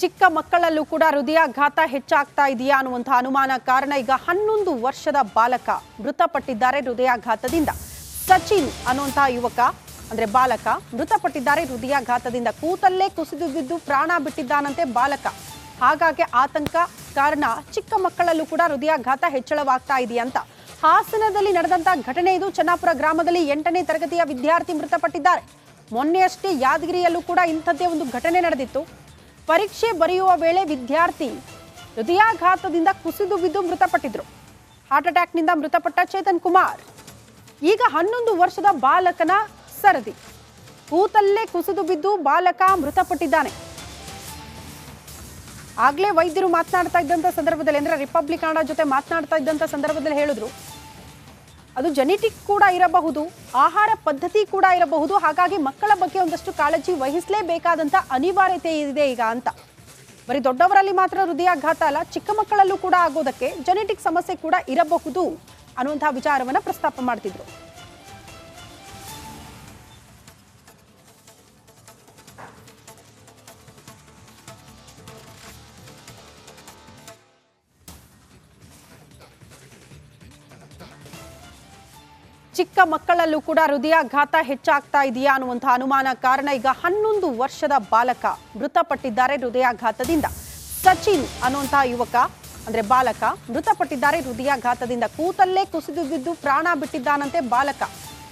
ಚಿಕ್ಕ ಮಕ್ಕಳಲ್ಲೂ ಕೂಡ ಹೃದಯಾಘಾತ ಹೆಚ್ಚಾಗ್ತಾ ಇದೆಯಾ ಅನ್ನುವಂಥ ಅನುಮಾನ ಕಾರಣ ಈಗ ಹನ್ನೊಂದು ವರ್ಷದ ಬಾಲಕ ಮೃತಪಟ್ಟಿದ್ದಾರೆ ಹೃದಯಾಘಾತದಿಂದ. ಸಚಿನ್ ಅನ್ನುವಂಥ ಯುವಕ, ಅಂದ್ರೆ ಬಾಲಕ, ಮೃತಪಟ್ಟಿದ್ದಾರೆ ಹೃದಯಾಘಾತದಿಂದ. ಕೂತಲ್ಲೇ ಕುಸಿದು ಬಿದ್ದು ಪ್ರಾಣ ಬಿಟ್ಟಿದ್ದಾನಂತೆ ಬಾಲಕ. ಹಾಗಾಗಿ ಆತಂಕ ಕಾರಣ ಚಿಕ್ಕ ಮಕ್ಕಳಲ್ಲೂ ಕೂಡ ಹೃದಯಾಘಾತ ಹೆಚ್ಚಳವಾಗ್ತಾ ಇದೆಯಂತ ಹಾಸನದಲ್ಲಿ ನಡೆದಂತಹ ಘಟನೆ ಇದು. ಚನ್ನಾಪುರ ಗ್ರಾಮದಲ್ಲಿ ಎಂಟನೇ ತರಗತಿಯ ವಿದ್ಯಾರ್ಥಿ ಮೃತಪಟ್ಟಿದ್ದಾರೆ. ಮೊನ್ನೆಯಷ್ಟೇ ಯಾದಗಿರಿಯಲ್ಲೂ ಕೂಡ ಇಂಥದ್ದೇ ಒಂದು ಘಟನೆ ನಡೆದಿತ್ತು. ಪರೀಕ್ಷೆ ಬರೆಯುವ ವೇಳೆ ವಿದ್ಯಾರ್ಥಿ ಹೃದಯಾಘಾತದಿಂದ ಕುಸಿದು ಬಿದ್ದು ಮೃತಪಟ್ಟಿದ್ರು. ಹಾರ್ಟ್ ಅಟ್ಯಾಕ್ನಿಂದ ಮೃತಪಟ್ಟ ಚೇತನ್ ಕುಮಾರ್. ಈಗ ಹನ್ನೊಂದು ವರ್ಷದ ಬಾಲಕನ ಸರದಿ. ಕೂತಲ್ಲೇ ಕುಸಿದು ಬಿದ್ದು ಬಾಲಕ ಮೃತಪಟ್ಟಿದ್ದಾನೆ. ಆಗ್ಲೇ ವೈದ್ಯರು ಮಾತನಾಡ್ತಾ ಇದ್ದಂಥ ಸಂದರ್ಭದಲ್ಲಿ ಅಂದ್ರೆ ರಿಪಬ್ಲಿಕ್ ಕನ್ನಡ ಜೊತೆ ಮಾತನಾಡ್ತಾ ಇದ್ದಂಥ ಸಂದರ್ಭದಲ್ಲಿ ಹೇಳಿದ್ರು. ಅದು ಜೆನೆಟಿಕ್ ಕೂಡ ಇರಬಹುದು, ಆಹಾರ ಪದ್ಧತಿ ಕೂಡ ಇರಬಹುದು, ಹಾಗಾಗಿ ಮಕ್ಕಳ ಬಗ್ಗೆ ಒಂದಷ್ಟು ಕಾಳಜಿ ವಹಿಸಲೇಬೇಕಾದಂತ ಅನಿವಾರ್ಯತೆ ಇದೆ ಈಗ ಅಂತ. ಬರೀ ದೊಡ್ಡವರಲ್ಲಿ ಮಾತ್ರ ಹೃದಯಾಘಾತ ಅಲ್ಲ, ಚಿಕ್ಕ ಮಕ್ಕಳಲ್ಲೂ ಕೂಡ ಆಗೋದಕ್ಕೆ ಜೆನೆಟಿಕ್ ಸಮಸ್ಯೆ ಕೂಡ ಇರಬಹುದು ಅನ್ನುವಂತಹ ವಿಚಾರವನ್ನ ಪ್ರಸ್ತಾಪ ಮಾಡ್ತಿದ್ರು. ಚಿಕ್ಕ ಮಕ್ಕಳಲ್ಲೂ ಕೂಡ ಹೃದಯಾಘಾತ ಹೆಚ್ಚಾಗ್ತಾ ಇದೆಯಾ ಅನ್ನುವಂಥ ಅನುಮಾನ ಕಾರಣ ಈಗ ಹನ್ನೊಂದು ವರ್ಷದ ಬಾಲಕ ಮೃತಪಟ್ಟಿದ್ದಾರೆ ಹೃದಯಾಘಾತದಿಂದ. ಸಚಿನ್ ಅನ್ನುವಂತಹ ಯುವಕ, ಅಂದ್ರೆ ಬಾಲಕ, ಮೃತಪಟ್ಟಿದ್ದಾರೆ ಹೃದಯಾಘಾತದಿಂದ. ಕೂತಲ್ಲೇ ಕುಸಿದು ಬಿದ್ದು ಪ್ರಾಣ ಬಿಟ್ಟಿದ್ದಾನಂತೆ ಬಾಲಕ.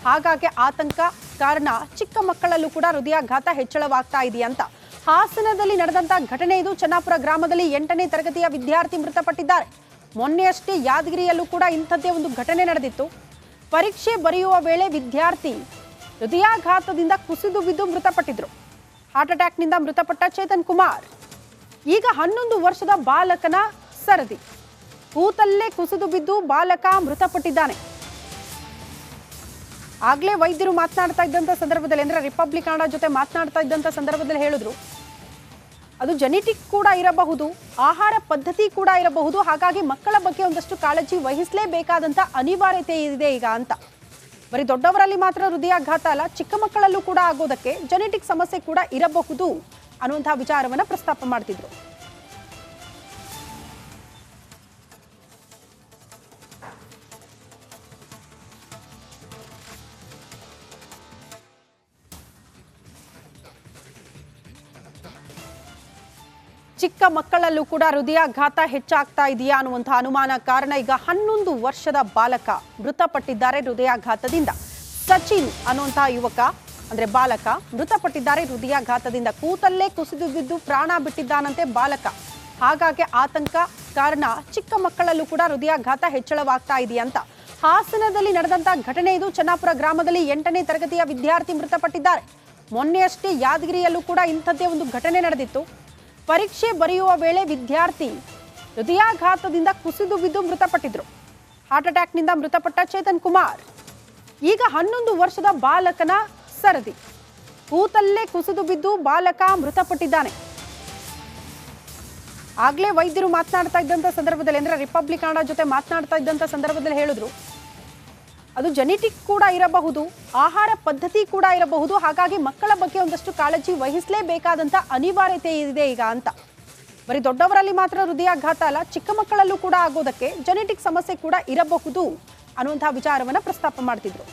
ಹಾಗಾಗಿ ಆತಂಕ ಕಾರಣ ಚಿಕ್ಕ ಮಕ್ಕಳಲ್ಲೂ ಕೂಡ ಹೃದಯಾಘಾತ ಹೆಚ್ಚಳವಾಗ್ತಾ ಇದೆಯಂತ ಹಾಸನದಲ್ಲಿ ನಡೆದಂತಹ ಘಟನೆ ಇದು. ಚನ್ನಾಪುರ ಗ್ರಾಮದಲ್ಲಿ ಎಂಟನೇ ತರಗತಿಯ ವಿದ್ಯಾರ್ಥಿ ಮೃತಪಟ್ಟಿದ್ದಾರೆ. ಮೊನ್ನೆಯಷ್ಟೇ ಯಾದಗಿರಿಯಲ್ಲೂ ಕೂಡ ಇಂಥದ್ದೇ ಒಂದು ಘಟನೆ ನಡೆದಿತ್ತು. ಪರೀಕ್ಷೆ ಬರೆಯುವ ವೇಳೆ ವಿದ್ಯಾರ್ಥಿ ಹೃದಯಾಘಾತದಿಂದ ಕುಸಿದು ಬಿದ್ದು ಮೃತಪಟ್ಟಿದ್ರು. ಹಾರ್ಟ್ ಅಟ್ಯಾಕ್ನಿಂದ ಮೃತಪಟ್ಟ ಚೇತನ್ ಕುಮಾರ್. ಈಗ ಹನ್ನೊಂದು ವರ್ಷದ ಬಾಲಕನ ಸರದಿ. ಕೂತಲ್ಲೇ ಕುಸಿದು ಬಿದ್ದು ಬಾಲಕ ಮೃತಪಟ್ಟಿದ್ದಾನೆ. ಆಗ್ಲೇ ವೈದ್ಯರು ಮಾತನಾಡ್ತಾ ಇದ್ದಂಥ ಸಂದರ್ಭದಲ್ಲಿ ಅಂದ್ರೆ ರಿಪಬ್ಲಿಕ್ ಕನ್ನಡ ಜೊತೆ ಮಾತನಾಡ್ತಾ ಇದ್ದಂಥ ಸಂದರ್ಭದಲ್ಲಿ ಹೇಳಿದ್ರು. ಅದು ಜೆನೆಟಿಕ್ ಕೂಡ ಇರಬಹುದು, ಆಹಾರ ಪದ್ಧತಿ ಕೂಡ ಇರಬಹುದು, ಹಾಗಾಗಿ ಮಕ್ಕಳ ಬಗ್ಗೆ ಒಂದಷ್ಟು ಕಾಳಜಿ ವಹಿಸಲೇಬೇಕಾದಂಥ ಅನಿವಾರ್ಯತೆ ಇದೆ ಈಗ ಅಂತ. ಬರೀ ದೊಡ್ಡವರಲ್ಲಿ ಮಾತ್ರ ಹೃದಯಾಘಾತ ಅಲ್ಲ, ಚಿಕ್ಕ ಮಕ್ಕಳಲ್ಲೂ ಕೂಡ ಆಗೋದಕ್ಕೆ ಜೆನೆಟಿಕ್ ಸಮಸ್ಯೆ ಕೂಡ ಇರಬಹುದು ಅನ್ನುವಂತಹ ವಿಚಾರವನ್ನ ಪ್ರಸ್ತಾಪ ಮಾಡ್ತಿದ್ರು. ಚಿಕ್ಕ ಮಕ್ಕಳಲ್ಲೂ ಕೂಡ ಹೃದಯಾಘಾತ ಹೆಚ್ಚಾಗ್ತಾ ಇದೆಯಾ ಅನ್ನುವಂತಹ ಅನುಮಾನ ಕಾರಣ ಈಗ ಹನ್ನೊಂದು ವರ್ಷದ ಬಾಲಕ ಮೃತಪಟ್ಟಿದ್ದಾರೆ ಹೃದಯಾಘಾತದಿಂದ. ಸಚಿನ್ ಅನ್ನುವಂತಹ ಯುವಕ, ಅಂದ್ರೆ ಬಾಲಕ, ಮೃತಪಟ್ಟಿದ್ದಾರೆ ಹೃದಯಾಘಾತದಿಂದ. ಕೂತಲ್ಲೇ ಕುಸಿದು ಪ್ರಾಣ ಬಿಟ್ಟಿದ್ದಾನಂತೆ ಬಾಲಕ. ಹಾಗಾಗಿ ಆತಂಕ ಕಾರಣ ಚಿಕ್ಕ ಮಕ್ಕಳಲ್ಲೂ ಕೂಡ ಹೃದಯಾಘಾತ ಹೆಚ್ಚಳವಾಗ್ತಾ ಇದೆಯಂತ ಹಾಸನದಲ್ಲಿ ನಡೆದಂತಹ ಘಟನೆ ಇದು. ಚನ್ನಾಪುರ ಗ್ರಾಮದಲ್ಲಿ ಎಂಟನೇ ತರಗತಿಯ ವಿದ್ಯಾರ್ಥಿ ಮೃತಪಟ್ಟಿದ್ದಾರೆ. ಮೊನ್ನೆಯಷ್ಟೇ ಯಾದಗಿರಿಯಲ್ಲೂ ಕೂಡ ಇಂಥದ್ದೇ ಒಂದು ಘಟನೆ ನಡೆದಿತ್ತು. ಪರೀಕ್ಷೆ ಬರೆಯುವ ವೇಳೆ ವಿದ್ಯಾರ್ಥಿ ಹೃದಯಾಘಾತದಿಂದ ಕುಸಿದು ಬಿದ್ದು ಮೃತಪಟ್ಟಿದ್ರು. ಹಾರ್ಟ್ ಅಟ್ಯಾಕ್ನಿಂದ ಮೃತಪಟ್ಟ ಚೇತನ್ ಕುಮಾರ್. ಈಗ ಹನ್ನೊಂದು ವರ್ಷದ ಬಾಲಕನ ಸರದಿ. ಕೂತಲ್ಲೇ ಕುಸಿದು ಬಿದ್ದು ಬಾಲಕ ಮೃತಪಟ್ಟಿದ್ದಾನೆ. ಆಗ್ಲೇ ವೈದ್ಯರು ಮಾತನಾಡ್ತಾ ಇದ್ದಂಥ ಸಂದರ್ಭದಲ್ಲಿ ಅಂದ್ರೆ ರಿಪಬ್ಲಿಕ್ ಕನ್ನಡ ಜೊತೆ ಮಾತನಾಡ್ತಾ ಇದ್ದಂಥ ಸಂದರ್ಭದಲ್ಲಿ ಹೇಳಿದ್ರು. ಅದು ಜೆನೆಟಿಕ್ ಕೂಡ ಇರಬಹುದು, ಆಹಾರ ಪದ್ಧತಿ ಕೂಡ ಇರಬಹುದು, ಹಾಗಾಗಿ ಮಕ್ಕಳ ಬಗ್ಗೆ ಒಂದಷ್ಟು ಕಾಳಜಿ ವಹಿಸಲೇಬೇಕಾದಂತ ಅನಿವಾರ್ಯತೆ ಇದೆ ಈಗ ಅಂತ. ಬರೀ ದೊಡ್ಡವರಲ್ಲಿ ಮಾತ್ರ ಹೃದಯಾಘಾತ ಅಲ್ಲ, ಚಿಕ್ಕ ಮಕ್ಕಳಲ್ಲೂ ಕೂಡ ಆಗೋದಕ್ಕೆ ಜೆನೆಟಿಕ್ ಸಮಸ್ಯೆ ಕೂಡ ಇರಬಹುದು ಅನ್ನುವಂತಹ ವಿಚಾರವನ್ನ ಪ್ರಸ್ತಾಪ ಮಾಡ್ತಿದ್ರು.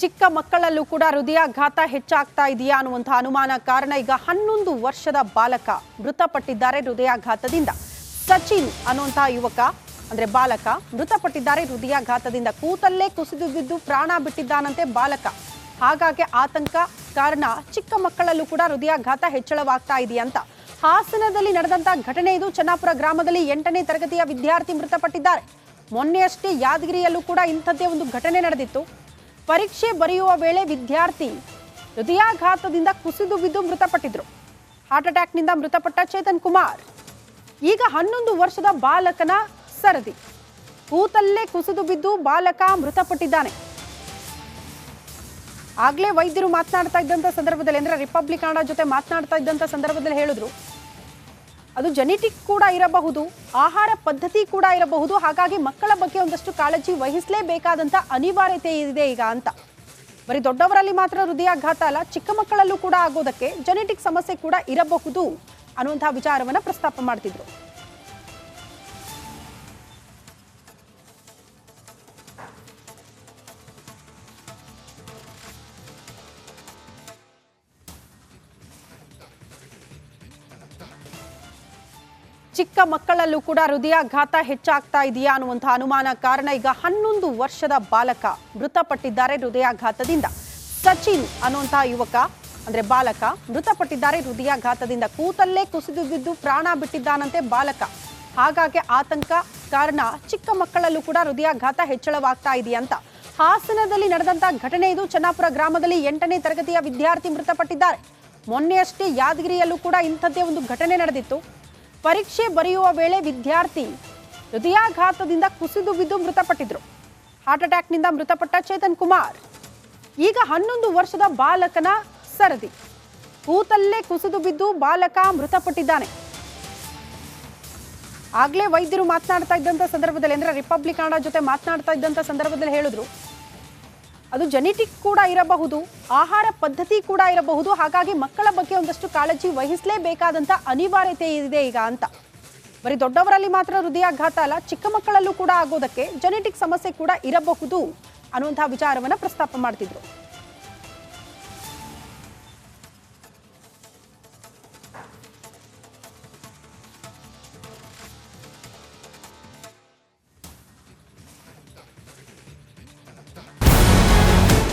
ಚಿಕ್ಕ ಮಕ್ಕಳಲ್ಲೂ ಕೂಡ ಹೃದಯಾಘಾತ ಹೆಚ್ಚಾಗ್ತಾ ಇದೆಯಾ ಅನ್ನುವಂತಹ ಅನುಮಾನ ಕಾರಣ ಈಗ ಹನ್ನೊಂದು ವರ್ಷದ ಬಾಲಕ ಮೃತಪಟ್ಟಿದ್ದಾರೆ ಹೃದಯಾಘಾತದಿಂದ. ಸಚಿನ್ ಅನ್ನುವಂತಹ ಯುವಕ, ಅಂದ್ರೆ ಬಾಲಕ, ಮೃತಪಟ್ಟಿದ್ದಾರೆ ಹೃದಯಾಘಾತದಿಂದ. ಕೂತಲ್ಲೇ ಕುಸಿದು ಬಿದ್ದು ಪ್ರಾಣ ಬಿಟ್ಟಿದ್ದಾನಂತೆ ಬಾಲಕ. ಹಾಗಾಗಿ ಆತಂಕ ಕಾರಣ ಚಿಕ್ಕ ಮಕ್ಕಳಲ್ಲೂ ಕೂಡ ಹೃದಯಾಘಾತ ಹೆಚ್ಚಳವಾಗ್ತಾ ಇದೆಯಂತ ಹಾಸನದಲ್ಲಿ ನಡೆದಂತಹ ಘಟನೆ ಇದು. ಚನ್ನಾಪುರ ಗ್ರಾಮದಲ್ಲಿ ಎಂಟನೇ ತರಗತಿಯ ವಿದ್ಯಾರ್ಥಿ ಮೃತಪಟ್ಟಿದ್ದಾರೆ. ಮೊನ್ನೆಯಷ್ಟೇ ಯಾದಗಿರಿಯಲ್ಲೂ ಕೂಡ ಇಂಥದ್ದೇ ಒಂದು ಘಟನೆ ನಡೆದಿತ್ತು. ಪರೀಕ್ಷೆ ಬರೆಯುವ ವೇಳೆ ವಿದ್ಯಾರ್ಥಿ ಹೃದಯಾಘಾತದಿಂದ ಕುಸಿದು ಬಿದ್ದು ಮೃತಪಟ್ಟಿದ್ರು. ಹಾರ್ಟ್ ಅಟ್ಯಾಕ್ನಿಂದ ಮೃತಪಟ್ಟ ಚೇತನ್ ಕುಮಾರ್. ಈಗ ಹನ್ನೊಂದು ವರ್ಷದ ಬಾಲಕನ ಸರದಿ. ಕೂತಲ್ಲೇ ಕುಸಿದು ಬಿದ್ದು ಬಾಲಕ ಮೃತಪಟ್ಟಿದ್ದಾನೆ. ಆಗ್ಲೇ ವೈದ್ಯರು ಮಾತನಾಡ್ತಾ ಇದ್ದಂಥ ಸಂದರ್ಭದಲ್ಲಿ, ಅಂದ್ರೆ ರಿಪಬ್ಲಿಕ್ ಕನ್ನಡ ಜೊತೆ ಮಾತನಾಡ್ತಾ ಇದ್ದಂಥ ಸಂದರ್ಭದಲ್ಲಿ ಹೇಳಿದ್ರು ಅದು ಜೆನೆಟಿಕ್ ಕೂಡ ಇರಬಹುದು, ಆಹಾರ ಪದ್ಧತಿ ಕೂಡ ಇರಬಹುದು, ಹಾಗಾಗಿ ಮಕ್ಕಳ ಬಗ್ಗೆ ಒಂದಷ್ಟು ಕಾಳಜಿ ವಹಿಸಲೇಬೇಕಾದಂತ ಅನಿವಾರ್ಯತೆ ಇದೆ ಈಗ ಅಂತ. ಬರೀ ದೊಡ್ಡವರಲ್ಲಿ ಮಾತ್ರ ಹೃದಯಾಘಾತ ಅಲ್ಲ, ಚಿಕ್ಕ ಮಕ್ಕಳಲ್ಲೂ ಕೂಡ ಆಗೋದಕ್ಕೆ ಜೆನೆಟಿಕ್ ಸಮಸ್ಯೆ ಕೂಡ ಇರಬಹುದು ಅನ್ನುವಂತಹ ವಿಚಾರವನ್ನ ಪ್ರಸ್ತಾಪ ಮಾಡ್ತಿದ್ರು. ಚಿಕ್ಕ ಮಕ್ಕಳಲ್ಲೂ ಕೂಡ ಹೃದಯಾಘಾತ ಹೆಚ್ಚಾಗ್ತಾ ಇದೆಯಾ ಅನ್ನುವಂತಹ ಅನುಮಾನ ಕಾರಣ ಈಗ ಹನ್ನೊಂದು ವರ್ಷದ ಬಾಲಕ ಮೃತಪಟ್ಟಿದ್ದಾರೆ ಹೃದಯಾಘಾತದಿಂದ. ಸಚಿನ್ ಅನ್ನುವಂತಹ ಯುವಕ, ಅಂದ್ರೆ ಬಾಲಕ, ಮೃತಪಟ್ಟಿದ್ದಾರೆ ಹೃದಯಾಘಾತದಿಂದ. ಕೂತಲ್ಲೇ ಕುಸಿದು ಬಿದ್ದು ಪ್ರಾಣ ಬಿಟ್ಟಿದ್ದಾನಂತೆ ಬಾಲಕ. ಹಾಗಾಗಿ ಆತಂಕ ಕಾರಣ ಚಿಕ್ಕ ಮಕ್ಕಳಲ್ಲೂ ಕೂಡ ಹೃದಯಾಘಾತ ಹೆಚ್ಚಳವಾಗ್ತಾ ಇದೆಯಂತ ಹಾಸನದಲ್ಲಿ ನಡೆದಂತ ಘಟನೆ ಇದು. ಚನ್ನಾಪುರ ಗ್ರಾಮದಲ್ಲಿ ಎಂಟನೇ ತರಗತಿಯ ವಿದ್ಯಾರ್ಥಿ ಮೃತಪಟ್ಟಿದ್ದಾರೆ. ಮೊನ್ನೆಯಷ್ಟೇ ಯಾದಗಿರಿಯಲ್ಲೂ ಕೂಡ ಇಂಥದ್ದೇ ಒಂದು ಘಟನೆ ನಡೆದಿತ್ತು. ಪರೀಕ್ಷೆ ಬರೆಯುವ ವೇಳೆ ವಿದ್ಯಾರ್ಥಿ ಹೃದಯಾಘಾತದಿಂದ ಕುಸಿದು ಬಿದ್ದು ಮೃತಪಟ್ಟಿದ್ರು. ಹಾರ್ಟ್ ಅಟ್ಯಾಕ್ನಿಂದ ಮೃತಪಟ್ಟ ಚೇತನ್ ಕುಮಾರ್. ಈಗ ಹನ್ನೊಂದು ವರ್ಷದ ಬಾಲಕನ ಸರದಿ. ಕೂತಲ್ಲೇ ಕುಸಿದು ಬಿದ್ದು ಬಾಲಕ ಮೃತಪಟ್ಟಿದ್ದಾನೆ. ಆಗ್ಲೇ ವೈದ್ಯರು ಮಾತನಾಡ್ತಾ ಇದ್ದಂಥ ಸಂದರ್ಭದಲ್ಲಿ ಅಂದ್ರೆ ರಿಪಬ್ಲಿಕ್ ಕನ್ನಡ ಜೊತೆ ಮಾತನಾಡ್ತಾ ಇದ್ದಂಥ ಸಂದರ್ಭದಲ್ಲಿ ಹೇಳಿದ್ರು. ಅದು ಜೆನೆಟಿಕ್ ಕೂಡ ಇರಬಹುದು, ಆಹಾರ ಪದ್ಧತಿ ಕೂಡ ಇರಬಹುದು, ಹಾಗಾಗಿ ಮಕ್ಕಳ ಬಗ್ಗೆ ಒಂದಷ್ಟು ಕಾಳಜಿ ವಹಿಸಲೇಬೇಕಾದಂತ ಅನಿವಾರ್ಯತೆ ಇದೆ ಈಗ ಅಂತ. ಬರೀ ದೊಡ್ಡವರಲ್ಲಿ ಮಾತ್ರ ಹೃದಯಾಘಾತ ಅಲ್ಲ, ಚಿಕ್ಕ ಮಕ್ಕಳಲ್ಲೂ ಕೂಡ ಆಗೋದಕ್ಕೆ ಜೆನೆಟಿಕ್ ಸಮಸ್ಯೆ ಕೂಡ ಇರಬಹುದು ಅನ್ನುವಂತಹ ವಿಚಾರವನ್ನ ಪ್ರಸ್ತಾಪ ಮಾಡ್ತಿದ್ರು.